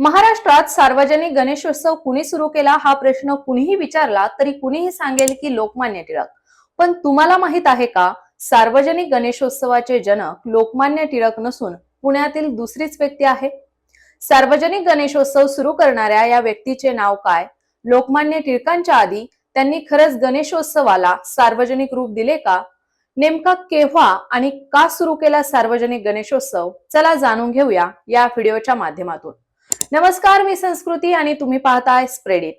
महाराष्ट्रात सार्वजनिक गणेशोत्सव कुणी सुरू केला? हा प्रश्न कुणीही विचारला तरी कुणीही सांगेल की लोकमान्य टिळक. पण तुम्हाला माहीत आहे का? सार्वजनिक गणेशोत्सवाचे जनक लोकमान्य टिळक नसून पुण्यातील दुसरीच व्यक्ती आहे? सार्वजनिक गणेशोत्सव सुरू करणाऱ्या या व्यक्तीचे नाव काय? लोकमान्य टिळकांच्या आधी त्यांनी खरंच गणेशोत्सवाला सार्वजनिक रूप दिले का? नेमका केव्हा आणि का सुरू केला सार्वजनिक गणेशोत्सव? चला जाणून घेऊया या व्हिडिओच्या माध्यमातून. नमस्कार मी संस्कृती आणि तुम्ही पाहताय स्प्रेडिट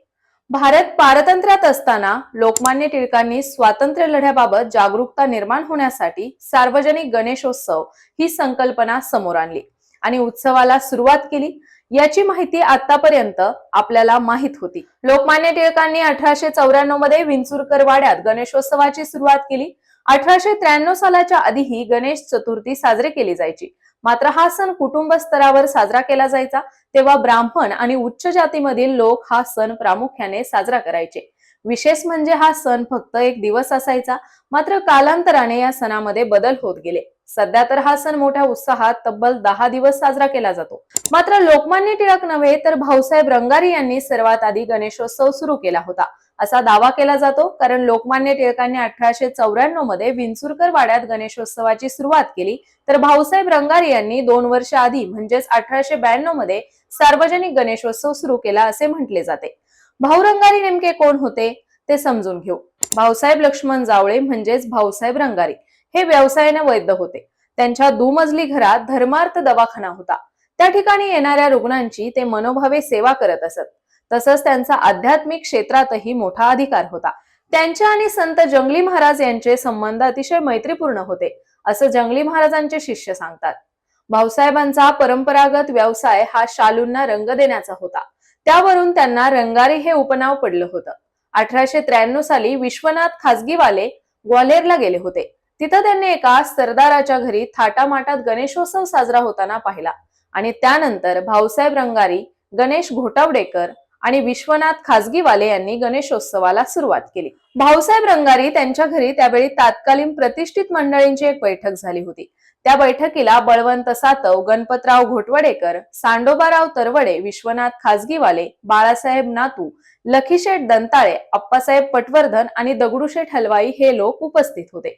भारत पारतंत्र्यात असताना लोकमान्य टिळकांनी स्वातंत्र्य लढ्याबाबत जागरूकता निर्माण होण्यासाठी सार्वजनिक गणेशोत्सव ही संकल्पना समोर आणली आणि उत्सवाला सुरुवात केली. याची माहिती आतापर्यंत आपल्याला माहीत होती. लोकमान्य टिळकांनी अठराशे चौऱ्याण्णवमध्ये विंचुरकर वाड्यात गणेशोत्सवाची सुरुवात केली. अठराशे त्र्याण्णव सालाच्या आधीही गणेश चतुर्थी साजरी केली जायची. मात्र हा सण कुटुंब स्तरावर साजरा केला जायचा. तेव्हा ब्राह्मण आणि उच्च जातीमधील लोक हा सण प्रामुख्याने साजरा करायचे. विशेष म्हणजे हा सण फक्त एक दिवस असायचा मात्र कालांतराने या सणामध्ये बदल होत गेले. सध्या तर हा सण मोठ्या उत्साहात तब्बल दहा दिवस साजरा केला जातो. मात्र लोकमान्य टिळक नव्हे तर भाऊसाहेब रंगारी यांनी सर्वात आधी गणेशोत्सव सुरू केला होता. असा दावा केला जातो. कारण लोकमान्य टिळकांनी अठराशे चौऱ्याण्णवमध्ये विंचुरकर वाड्यात गणेशोत्सवाची सुरुवात केली. तर भाऊसाहेब रंगारी यांनी दोन वर्ष आधी म्हणजेच अठराशे ब्याण्णवमध्ये सार्वजनिक गणेशोत्सव सुरू केला असे म्हटले जाते. भाऊ रंगारी नेमके कोण होते? ते समजून घेऊ. भाऊसाहेब लक्ष्मण जावळे म्हणजेच भाऊसाहेब रंगारी हे व्यवसायाने वैद्य होते. त्यांच्या दुमजली घरात धर्मार्थ दवाखाना होता. त्या ठिकाणी येणाऱ्या रुग्णांची ते मनोभावे सेवा करत असत. तसंच त्यांचा आध्यात्मिक क्षेत्रातही मोठा अधिकार होता. त्यांच्या आणि संत जंगली महाराज यांचे संबंध अतिशय मैत्रीपूर्ण होते असं जंगली महाराजांचे शिष्य सांगतात. भाऊसाहेबांचा परंपरागत व्यवसाय हा शालूंना रंग देण्याचा होता. त्यावरून त्यांना रंगारी हे उपनाव पडलं होतं. अठराशे त्र्याण्णव साली विश्वनाथ खासगीवाले ग्वाल्हेरला गेले होते. तिथं त्यांनी एका सरदाराच्या घरी थाटामाटात गणेशोत्सव साजरा होताना पाहिला आणि त्यानंतर भाऊसाहेब रंगारी गणेश घोटावडेकर आणि विश्वनाथ खासगीवाले यांनी गणेशोत्सवाला सुरुवात केली. भाऊसाहेब रंगारी त्यांच्या घरी त्यावेळी तात्कालीन प्रतिष्ठित मंडळींची एक बैठक झाली होती. त्या बैठकीला बळवंत सातव गणपतराव घोटवडेकर सांडोबाराव तरवडे विश्वनाथ खासगीवाले बाळासाहेब नातू लखीशेठ दंताळे अप्पासाहेब पटवर्धन आणि दगडूशेठ हलवाई हे लोक उपस्थित होते.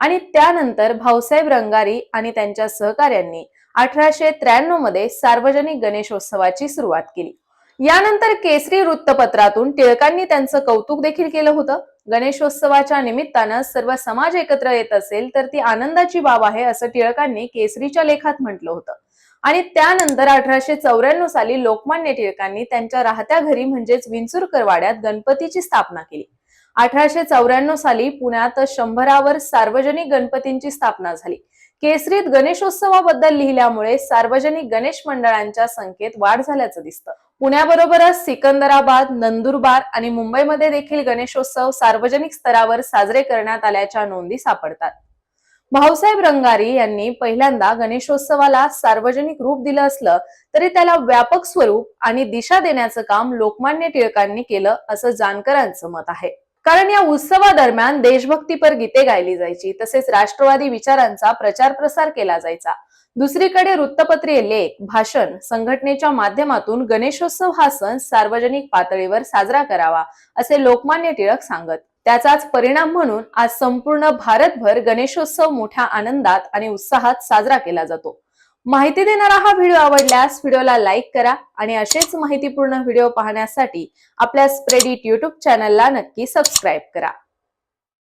आणि त्यानंतर भाऊसाहेब रंगारी आणि त्यांच्या सहकाऱ्यांनी अठराशे त्र्याण्णवमध्ये सार्वजनिक गणेशोत्सवाची सुरुवात केली. यानंतर केसरी वृत्तपत्रातून टिळकांनी त्यांचं कौतुक देखील केलं होतं. गणेशोत्सवाच्या निमित्तानं सर्व समाज एकत्र येत असेल तर ती आनंदाची बाब आहे असं टिळकांनी केसरीच्या लेखात म्हटलं होतं. आणि त्यानंतर अठराशे चौऱ्याण्णव साली लोकमान्य टिळकांनी त्यांच्या राहत्या घरी म्हणजेच विंचुरकर वाड्यात गणपतीची स्थापना केली. अठराशे चौऱ्याण्णव साली पुण्यात शंभरावर सार्वजनिक गणपतींची स्थापना झाली. केसरीत गणेशोत्सवाबद्दल लिहिल्यामुळे सार्वजनिक गणेश मंडळांच्या संख्येत वाढ झाल्याचं दिसतं. पुण्याबरोबरच सिकंदराबाद नंदुरबार आणि मुंबईमध्ये देखील गणेशोत्सव सार्वजनिक स्तरावर साजरे करण्यात आल्याच्या नोंदी सापडतात. भाऊसाहेब रंगारी यांनी पहिल्यांदा गणेशोत्सवाला सार्वजनिक रूप दिलं असलं तरी त्याला व्यापक स्वरूप आणि दिशा देण्याचं काम लोकमान्य टिळकांनी केलं असं जाणकारांचं मत आहे. कारण या उत्सवादरम्यान देशभक्तीपर गीते गायली जायची तसेच राष्ट्रवादी विचारांचा प्रचार प्रसार केला जायचा. दुसरीकडे वृत्तपत्रीय लेख भाषण संघटनेच्या माध्यमातून गणेशोत्सव हा सण सार्वजनिक पातळीवर साजरा करावा असे लोकमान्य टिळक सांगत. त्याचाच परिणाम म्हणून आज संपूर्ण भारतभर गणेशोत्सव मोठ्या आनंदात आणि उत्साहात साजरा केला जातो. माहिती देणारा हा व्हिडिओ आवडल्यास व्हिडिओला लाईक करा आणि असेच माहितीपूर्ण व्हिडिओ पाहण्यासाठी आपल्या स्प्रेडिट युट्यूब चॅनलला नक्की सबस्क्राईब करा.